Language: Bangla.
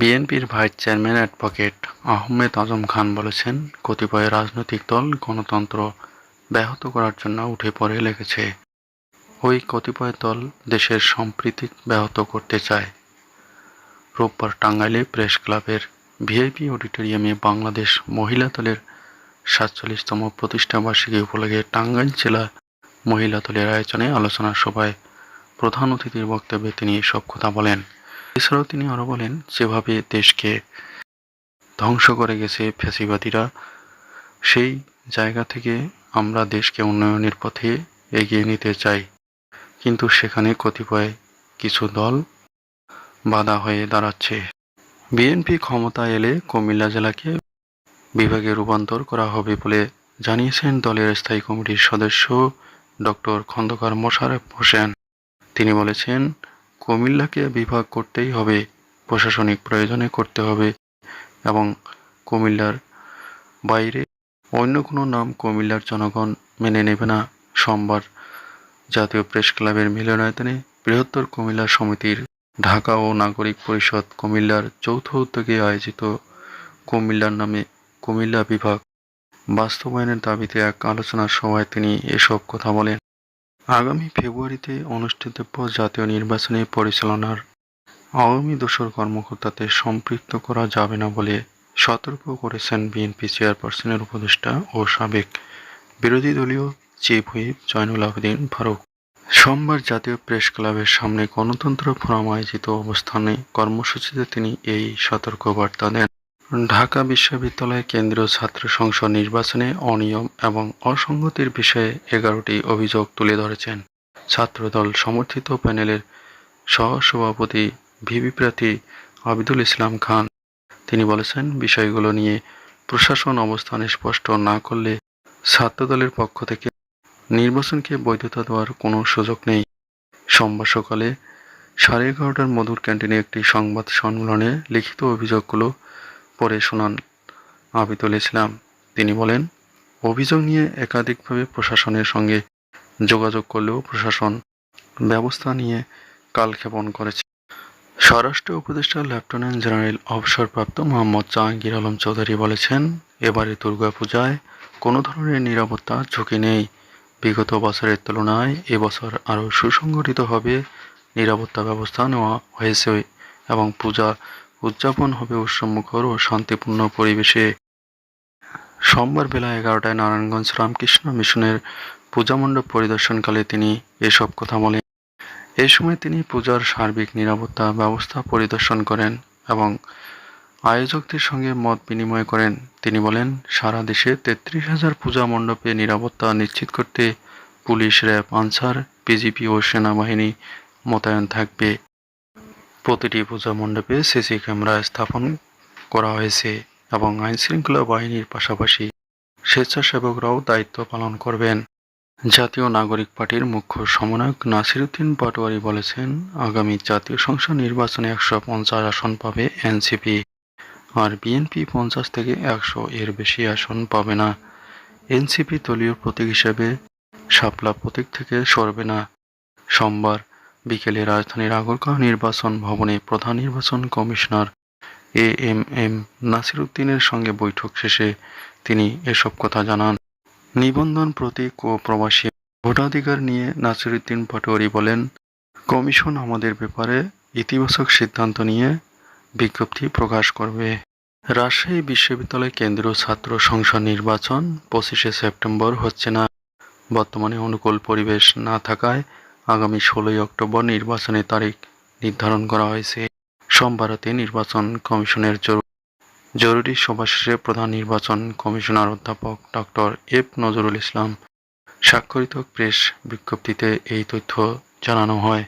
বিএনপির vice chairman advocate Ahmed Azam Khan বলেছেন, কতিপয় রাজনৈতিক দল গণতন্ত্র ব্যাহত করার জন্য উঠে পড়ে লেগেছে। ওই কতিপয় দল দেশের সম্প্রীতি ব্যাহত করতে চায়। রোববার টাঙ্গাইলে প্রেস ক্লাবের ভিআইপি অডিটোরিয়ামে বাংলাদেশ মহিলা দলের সাতচল্লিশতম প্রতিষ্ঠাবার্ষিকী উপলক্ষে টাঙ্গাইল জেলা মহিলা দলের আয়োজনে আলোচনা সভায় প্রধান অতিথির বক্তব্যে তিনি এসব কথা বলেন। এছাড়াও তিনি আরও বলেন, যেভাবে দেশকে ধ্বংস করে গেছে ফ্যাসিবাদীরা, সেই জায়গা থেকে আমরা দেশকে উন্নয়নের পথে এগিয়ে নিতে চাই। কিন্তু সেখানে কতিপয় কিছু দল বাধা হয়ে দাঁড়াচ্ছে। বিএনপি ক্ষমতায় এলে কুমিল্লা জেলাকে বিভাগে রূপান্তর করা হবে বলে জানিয়েছেন দলের স্থায়ী কমিটির সদস্য ডক্টর খন্দকার মোশাররফ হোসেন। তিনি বলেছেন কুমিল্লাকে বিভাগ করতেই হবে, প্রশাসনিক প্রয়োজনে করতে হবে এবং কুমিল্লার বাইরে অন্য কোনো নাম কুমিল্লার জনগণ মেনে নেবে না। সোমবার জাতীয় প্রেস ক্লাবের মিলনায়তনে বৃহত্তর কুমিল্লা সমিতির ঢাকা ও নাগরিক পরিষদ কুমিল্লার যৌথ উদ্যোগে আয়োজিত কুমিল্লার নামে কুমিল্লা বিভাগ বাস্তবায়নের দাবিতে এক আলোচনা সভায় তিনি এসব কথা বলেন। আগামী ফেব্রুয়ারিতে অনুষ্ঠিতব্য জাতীয় নির্বাচনে পরিচালনার আওয়ামী দোসর কর্মকর্তাদের সম্পৃক্ত করা যাবে না বলে সতর্ক করেছেন বিএনপি চেয়ারপারসনের উপদেষ্টা ও সাবেক বিরোধী দলীয় চিফ হুইপ জয়নুল আবেদিন ফারুক। সোমবার জাতীয় প্রেস ক্লাবের সামনে গণতন্ত্র ফোরাম আয়োজিত অবস্থানে কর্মসূচিতে তিনি এই সতর্ক বার্তা দেন। ঢাকা বিশ্ববিদ্যালয় কেন্দ্রীয় ছাত্র সংসদ নির্বাচনে অনিয়ম এবং অসঙ্গতির বিষয়ে এগারোটি অভিযোগ তুলে ধরেছেন। ছাত্রদল সমর্থিত প্যানেলের সহসভাপতি ভিভি প্রার্থী আবিদুল ইসলাম খান। তিনি বলেছেন, বিষয়গুলো নিয়ে প্রশাসন অবস্থান স্পষ্ট না করলে ছাত্রদলের পক্ষ থেকে নির্বাচনকে বৈধতা দেওয়ার কোনো সুযোগ নেই। সোমবার সকালে সাড়ে এগারোটার মধুর ক্যান্টিনে একটি সংবাদ সম্মেলনে লিখিত অভিযোগগুলো পড়ে শোনান। আবিদুল ইসলাম, তিনি বলেন, অভিযোগ নিয়ে একাধিকভাবে প্রশাসনের সঙ্গে যোগাযোগ করলেও প্রশাসন ব্যবস্থা নিয়ে কালক্ষেপণ করেছে। স্বরাষ্ট্র উপদেষ্টা লেফটেন্যান্ট জেনারেল অবসরপ্রাপ্ত মোহাম্মদ জাহাঙ্গীর আলম চৌধুরী বলেছেন, এবারে দুর্গাপূজায় কোনো ধরনের নিরাপত্তা ঝুঁকি নেই। বিগত বছরের তুলনায় এবছর আরও সুসংগঠিতভাবে নিরাপত্তা ব্যবস্থা নেওয়া হয়েছে এবং পূজা উদযাপন হবে উৎসবমুখর ও শান্তিপূর্ণ পরিবেশে। সোমবার বেলা এগারোটায় নারায়ণগঞ্জ রামকৃষ্ণ মিশনের পূজা মণ্ডপ পরিদর্শনকালে তিনি এসব কথা বলেন। এ সময় তিনি পূজার সার্বিক নিরাপত্তা ব্যবস্থা পরিদর্শন করেন এবং আয়োজকদের সঙ্গে মত বিনিময় করেন। তিনি বলেন, সারা দেশে তেত্রিশ হাজার পূজা মণ্ডপে নিরাপত্তা নিশ্চিত করতে পুলিশ, র্যাব, আনসার বিজিপি ও সেনাবাহিনী মোতায়েন থাকবে। প্রতিটি পূজা মণ্ডপে সিসি ক্যামেরা স্থাপন করা হয়েছে এবং আইনশৃঙ্খলা বাহিনীর পাশাপাশি স্বেচ্ছাসেবকরাও দায়িত্ব পালন করবেন। জাতীয় নাগরিক পার্টির মুখ্য সমন্বয়ক নাসিরুদ্দিন পাটোয়ারি বলেছেন, আগামী জাতীয় সংসদ নির্বাচনে একশো পঞ্চাশ আসন পাবে এনসিপি, আর বিএনপি পঞ্চাশ থেকে একশো এর বেশি আসন পাবে না। এনসিপি দলীয় প্রতীক হিসেবে শাপলা প্রতীক থেকে সরবে না। সোমবার বিকেলে রাজধানীর আগরগাঁও নির্বাচন ভবনে প্রধান নির্বাচন কমিশনার এ এম এম নাসিরুদ্দিনের সঙ্গে বৈঠক শেষে তিনি এসব কথা জানান। নিবন্ধন প্রতীক ও প্রবাসী ভোটাধিকার নিয়ে নাসিরুদ্দিন পাটোয়ারি বলেন, কমিশন আমাদের ব্যাপারে ইতিবাচক সিদ্ধান্ত নিয়ে বিজ্ঞপ্তি প্রকাশ করবে। রাজশাহী বিশ্ববিদ্যালয় কেন্দ্রীয় ছাত্র সংসদ নির্বাচন পঁচিশে সেপ্টেম্বর হচ্ছে না। বর্তমানে অনুকূল পরিবেশ না থাকায় আগামী ষোলোই অক্টোবর নির্বাচনের তারিখ নির্ধারণ করা হয়েছে। সোমবারতে নির্বাচন কমিশনের জরু- জরুরি সভা শেষে প্রধান নির্বাচন কমিশনার অধ্যাপক ডক্টর এফ নজরুল ইসলাম স্বাক্ষরিত প্রেস বিজ্ঞপ্তিতে এই তথ্য জানানো হয়।